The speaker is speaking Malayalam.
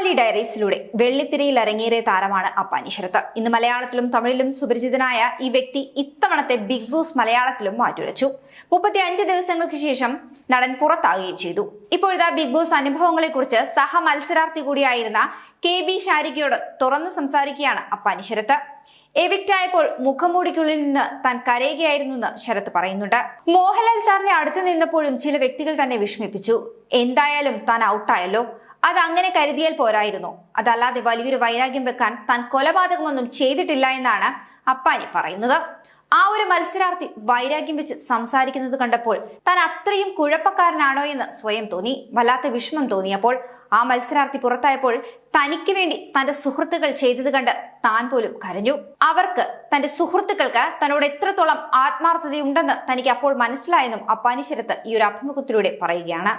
അങ്കമാലി ഡയറീസിലൂടെ വെള്ളിത്തിരയിൽ അരങ്ങേറിയ താരമാണ് അപ്പാനി ശരത്ത്. ഇന്ന് മലയാളത്തിലും തമിഴിലും സുപരിചിതനായ ഈ വ്യക്തി ഇത്തവണത്തെ ബിഗ് ബോസ് മലയാളത്തിലും മാറ്റുരച്ചു മുപ്പത്തി അഞ്ച് ദിവസങ്ങൾക്ക് ശേഷം നടൻ പുറത്താകുകയും ചെയ്തു. ഇപ്പോഴത്തെ ബിഗ് ബോസ് അനുഭവങ്ങളെക്കുറിച്ച് സഹ മത്സരാർത്ഥി കൂടിയായിരുന്ന കെ ബി ശാരികയോട് തുറന്ന് സംസാരിക്കുകയാണ് എവിക്റ്റ് ആയപ്പോൾ മുഖംമൂടിക്കുള്ളിൽ നിന്ന് താൻ കരയുകയായിരുന്നു എന്ന് ശരത് പറയുന്നുണ്ട്. മോഹൻലാൽ സാറിനെ അടുത്ത് നിന്നപ്പോഴും ചില വ്യക്തികൾ തന്നെ വിഷമിപ്പിച്ചു. എന്തായാലും താൻ ഔട്ടായല്ലോ. അത് അങ്ങനെ കരുതിയാൽ പോരായിരുന്നു. അതല്ലാതെ വലിയൊരു വൈരാഗ്യം വെക്കാൻ താൻ കൊലപാതകമൊന്നും ചെയ്തിട്ടില്ല എന്നാണ് അപ്പാനി പറയുന്നത്. ആ ഒരു മത്സരാർത്ഥി വൈരാഗ്യം വെച്ച് സംസാരിക്കുന്നത് കണ്ടപ്പോൾ താൻ അത്രയും കുഴപ്പക്കാരനാണോ എന്ന് സ്വയം തോന്നി. വല്ലാത്ത വിഷമം തോന്നിയപ്പോൾ ആ മത്സരാർത്ഥി പുറത്തായപ്പോൾ തനിക്ക് വേണ്ടി തന്റെ സുഹൃത്തുക്കൾ ചെയ്തത് കണ്ട് താൻ പോലും കരഞ്ഞു. അവർക്ക് തന്റെ സുഹൃത്തുക്കൾക്ക് തന്നോട് എത്രത്തോളം ആത്മാർത്ഥതയുണ്ടെന്ന് തനിക്ക് അപ്പോൾ മനസ്സിലായെന്നും അപ്പാനിശരത്ത് ഈ ഒരു അഭിമുഖത്തിലൂടെ പറയുകയാണ്.